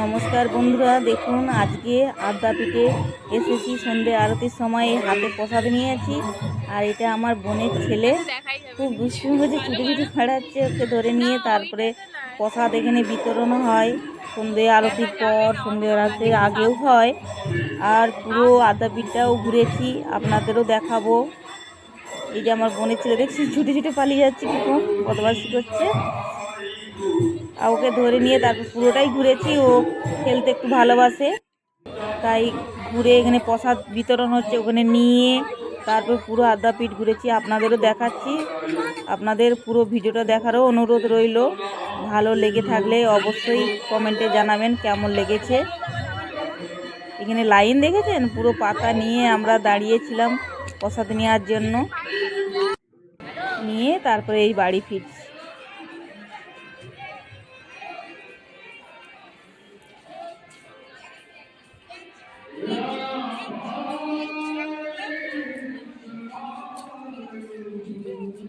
নমস্কার বন্ধুরা, দেখুন, আজকে আদ্যাপীঠে এসেছি সন্ধে আরতির সময় হাতে প্রসাদ নিয়েছি আর এটা আমার বোনের ছেলে। খুব দুষ্টুমি ছুটি ছুটি ফাড়াচ্ছে ওকে ধরে নিয়ে, তারপরে প্রসাদ এখানে বিতরণ হয়। সন্ধে আরতির পর, সন্ধে আরতির আগেও হয়। আর পুরো আদ্যাপীঠটাও ঘুরেছি, আপনাদেরও দেখাবো। এই যে আমার বোনের ছেলে, দেখছি ছুটে ছুটে পালিয়ে যাচ্ছে কিছু বদমাসি করছে। ওকে ধরে নিয়ে তারপর পুরোটাই ঘুরেছি, ও খেলতে একটু ভালোবাসে। তাই ঘুরে এখানে প্রসাদ বিতরণ হচ্ছে, ওখানে নিয়ে তারপর পুরো আদ্যাপীঠ ঘুরেছি, আপনাদেরও দেখাচ্ছি। আপনাদের পুরো ভিডিওটা দেখারও অনুরোধ রইল। ভালো লেগে থাকলে অবশ্যই কমেন্টে জানাবেন কেমন লেগেছে। এখানে লাইন দেখেছেন? পুরো পাতা নিয়ে আমরা দাঁড়িয়েছিলাম প্রসাদ নেওয়ার জন্য। নিয়ে তারপরে এই বাড়ি ফিরছি।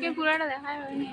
কে পুরাটা হয়নি।